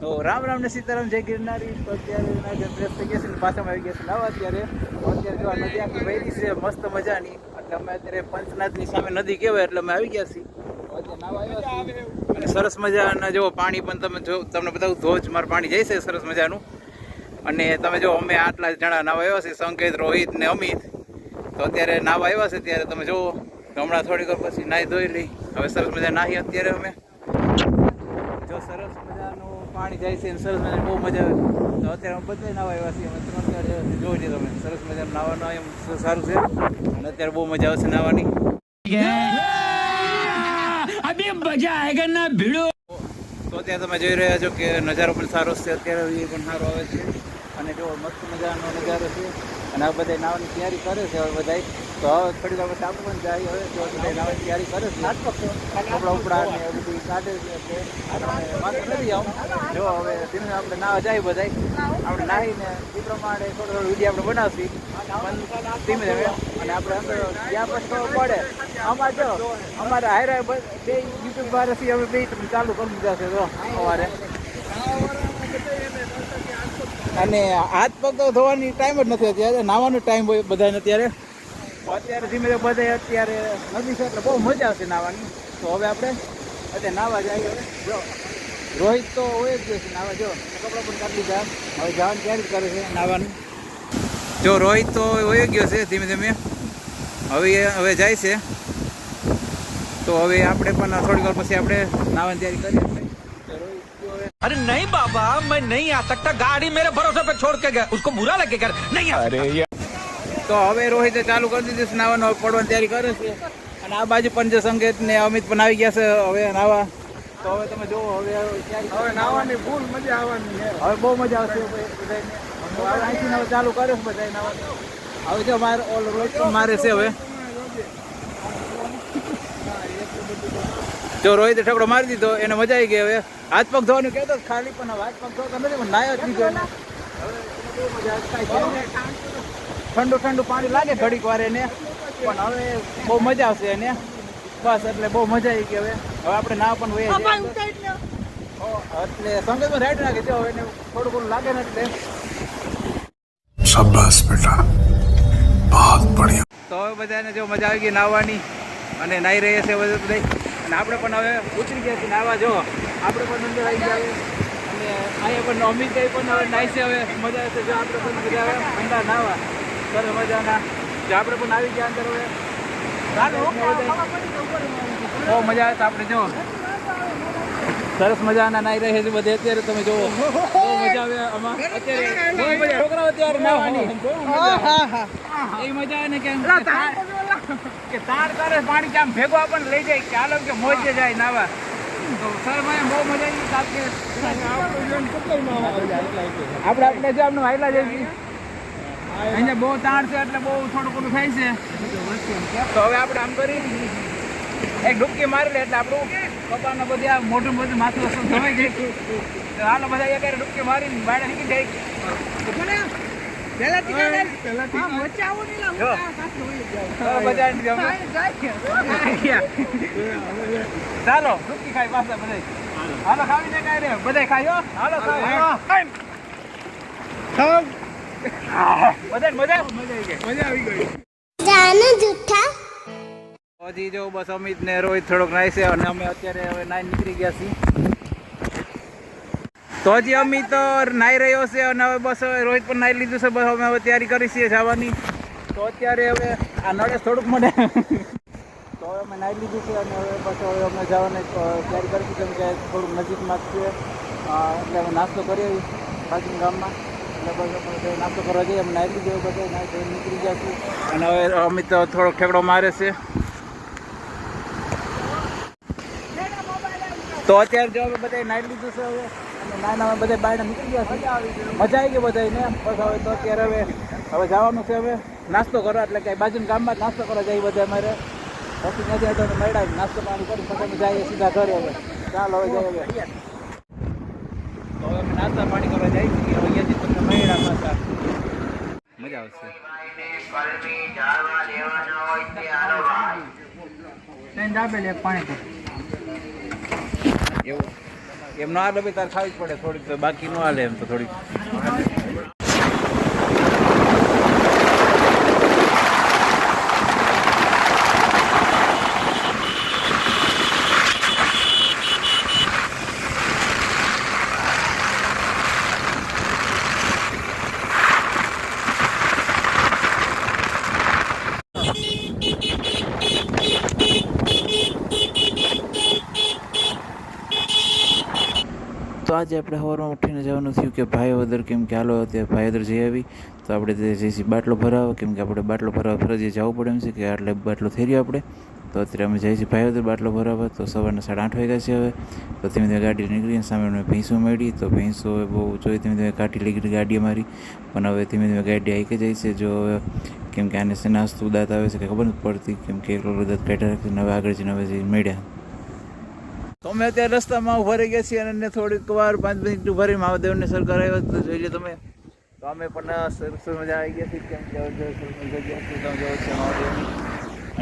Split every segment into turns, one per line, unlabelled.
તો રામ રામ ને સીતારામ, જય ગિરનારી. તો અત્યારે ફ્રેશ થઈ ગયા છે પાછામાં આવી ગયા છે. નવા અત્યારે. અત્યારે જોવા નદી આખી વહેલી છે, મસ્ત મજાની. એટલે અમે અત્યારે પંચનાથની સામે નદી કહેવાય એટલે અમે આવી ગયા છીએ. અને સરસ મજાના જો પાણી પણ તમે જો તમને બતાવું ધોજ મારું પાણી જાય છે સરસ મજાનું. અને તમે જો અમે આટલા જણા નાવા આવ્યા છે સંકેત, રોહિત ને અમિત. તો અત્યારે નાવા આવ્યા છે, ત્યારે તમે જુઓ, હમણાં થોડીક પછી નાહી ધોઈ લઈ. હવે સરસ મજા નાહી અત્યારે અમે. જો સરસ મજાનું પાણી જાય છે અને સરસ મજા બહુ મજા આવે તો અત્યારે અમે બધા નાવા આવ્યા છીએ. અમે ત્રણ ચાર જોઈ લીધો તમે. સરસ મજાનું નાવાનું એમ સારું છે. અને અત્યારે બહુ મજા આવે આવશે નાવાની.
અભી મજા આવેગા ના ભીડો?
તો અત્યારે તમે જોઈ રહ્યા છો કે નજારો પણ સારો છે. અત્યારે એ પણ સારો આવે છે. અને જો મસ્ત મજાનો નજારો છે. અને આ બધા નાવાની તૈયારી કરે છે હવે બધા તો હવે થોડી વાર પછી આપણે પણ જાય હવે જો બધા નાવાની તૈયારી કરે છે. કપડા ઉપડા ને એ બધું કાઢે છે એટલે આપણે વાંધો નથી આવું જો હવે ધીમે આપણે નાવા જાય બધા આપણે નાહીને એ પ્રમાણે થોડો થોડો વીડિયો આપણે બનાવશી. ધીમે ધીમે. અને આપણે અંદર પછી ખબર પડે. આમાં જો, અમારે હારે બે યુટ્યુબ વાળાથી અમે બે ચાલુ કરી દીધા છે જો, સવારે. અને હાથ પગ તો ધોવાની ટાઈમ જ નથી અત્યારે. નાવાનો ટાઈમ હોય બધાને અત્યારે. અત્યારે ધીમે ધીમે બધા અત્યારે નદી છે એટલે બહુ મજા આવશે નાવાની. તો હવે આપણે અત્યારે નાવા જઈએ હવે. જો, રોહિત તો હોય જ છે નાવા. જો, કપડાં પણ કાઢી લીધા. હવે જવાનું ક્યારે કરે છે નાવાનું? જો, રોહિત તો હોય ગયો છે ધીમે ધીમે. હવે હવે જાય છે. તો હવે આપણે પણ થોડીક વાર પછી આપણે નાવાની તૈયારી કરીએ. આપણે. તો રોહિત ગયો હવે
अरे नहीं बाबा मैं नहीं आ सकता गाड़ी मेरे भरोसे पे छोड़ के गया उसको बुरा लगेगा नहीं आ
તો હવે રોહિતે ચાલુ કરી દીધું છે નાવાનું હવે પડવાની તૈયારી કરે છે અને આ બાજુ પણ જે સંકેત ને અમિત પણ આવી ગયા છે હવે નાવા તો હવે તમે જુઓ હવે હવે નાવાની ફૂલ મજા આવવાની છે હવે બહુ મજા આવશે બધાને. તો હવે અહીંથી હવે ચાલુ કરે છે બધા નાવાનું હવે જો મારે ઓલ રોહિત પણ મારે છે હવે તો રોહિત ઠકડો મારી દીધો એને મજા આવી ગઈ હવે. હાથ પગ ધોવાનું કહેતો ખાલી પણ હાથ પગ ધોતા નથી પણ નાયો જ નીકળ્યો ઠંડુ ઠંડુ પાણી લાગે ઘડીક વાર એને પણ હવે બહુ મજા આવશે એને. બસ એટલે બહુ મજા આવી ગઈ હવે. હવે આપણે ના પણ હોય એટલે સંગતમાં રાઈટ નાખે દો હવે એને થોડું ઘણું લાગે ને એટલે.
શાબાશ બેટા. બહુત બઢિયા.
તો હવે બધાને જો મજા આવી ગઈ નાહવાની અને નાહી રહ્યા છે બધું બધા અને આપણે પણ હવે ઉતરી ગયા છીએ. નાવા જો આપણે પણ અંદર આવી ગયા. અને અહીંયા પણ અમિત પણ હવે છે. હવે મજા આવશે જો આપણે પણ મજા આવે. ઠંડા નાવા સરસ મજાના. જો આપણે પણ આવી ગયા અંદર હવે. બહુ મજા આવે તો આપણે જો. સરસ મજાના નાહી રહે છે બધે. અત્યારે તમે જુઓ. બહુ મજા આવે આમાં. અત્યારે છોકરાઓ અત્યારે નાવાની એ મજા આવે ને કેમ? કે તાર તારે પાણી કેમ ભેગો આપણને લઈ જાય? કે આલો કે મોજે જાય નાવા તો સર મને બહુ મજા આવી સાથે. આપણે આપણે જે આપણે વાયલા જઈએ. અહીંયા બહુ તાણ છે એટલે બહુ થોડું ઘણું થાય છે. તો હવે આપણે આમ કરી. એક ડૂબકી મારી લે એટલે આપણું કપાળને બધી આ મોટું બધું માથું ધોવાઈ જાય તો હાલો બધા એક ડૂબકી મારીને બાયડા નીકળી જાય. ચાલો બધા એમ ગમે. ચાલો ડૂબકી ખાઈ પાછા બધા હાલો ખાવી ને કાંઈ રે? બધા ખાઈ હાલો ખાઈ બધા મજા? મજા આવી ગઈ.
જાનુ જૂઠા
હજી જો બસ અમિત ને રોહિત થોડોક નાય છે અને અમે અત્યારે હવે નાઈ નીકળી ગયા છીએ. તો હજી અમિત નાઈ રહ્યો છે અને હવે બસ હવે રોહિત પણ નાઈ લીધું છે. બસ અમે હવે તૈયારી કરી છીએ જવાની. તો અત્યારે હવે આ નળે થોડુંક મને તો હવે અમે નાઈ લીધું છે અને હવે બસ હવે અમે જવાની તૈયારી કરીશું કેમ કે થોડુંક નજીકમાં જ છે. એટલે અમે નાસ્તો કરી બાજુ ગામમાં. નાસ્તો કરવા જઈએ. અમે નાહી લીધું બધા નાહી નીકળી ગયા છીએ. અને હવે અમિત થોડોક ઠેકડો મારે છે. તો અત્યારે જો અમે બધા નાઈ લીધું છે હવે. અને નાના અમે બધા બહાર નીકળી ગયા છે. મજા આવી ગઈ બધાને બસ હવે તો અત્યારે હવે હવે જવાનું છે હવે. નાસ્તો કરવા એટલે કાંઈ બાજુના ગામમાં નાસ્તો કરવા જઈએ બધા અમારે. પછી નથી આવતો તો મેળા નાસ્તો પાણી કરી પછી અમે જઈએ સીધા ઘરે હવે. ચાલો હવે જઈએ હવે. તો હવે નાસ્તા પાણી કરવા જઈએ છીએ. હવે અહીંયાથી તમને મેળા પાછા મજા આવશે. પાણી એવું. એમ આ ડબ્બી તાર ખાવી જ પડે. થોડીક બાકી ન હાલે એમ તો થોડીક. આજે આપણે સવારમાં ઉઠીને જવાનું થયું કે ભાઈઓદર કેમ કે હાલો અત્યારે ભાઈઓદર જઈ આવી. તો આપણે તે જઈશી બાટલો ભરાવો. કેમ કે આપણે બાટલો ભરાવા ફરજે જવું પડે એમ છે કે આટલે બાટલો થઈ રહ્યો આપણે. તો અત્યારે અમે જઈશી ભાઈઓદર બાટલો ભરાવા. તો સવારના સાડા આઠ વાગ્યા છે હવે. તો ધીમે ધીમે ગાડી નીકળીને સામે અમે ભેંસો મળી. તો ભેંસો બહુ જોઈ ધીમે ધીમે કાઢી લીધી ગાડી અમારી. પણ હવે ધીમે ધીમે ગાડી આવી જાય છે. જો હવે કેમ કે આને શેના દાંત આવે છે કે ખબર નથી પડતી. કેમ કે એટલો દાંત કાઢ્યા રાખીને હવે આગળ જઈને હવે મળ્યા. તો અમે અત્યારે રસ્તામાં ઊભા ગયા છીએ અને થોડીક વાર પાંચ મિનિટ ઊભા રહી મહાદેવને સરકાર આવ્યો તો જોઈ લે તમે. તો અમે પણ સરસ મજા આવી ગયા છીએ કેમ કે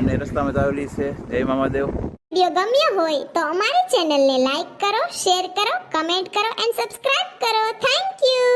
અને રસ્તામાં આવેલી છે. જય મહાદેવ.
વીડિયો ગમ્યો હોય તો અમારી ચેનલને લાઈક કરો, શેર કરો, કમેન્ટ કરો, એન્ડ સબસ્ક્રાઇબ કરો. Thank you.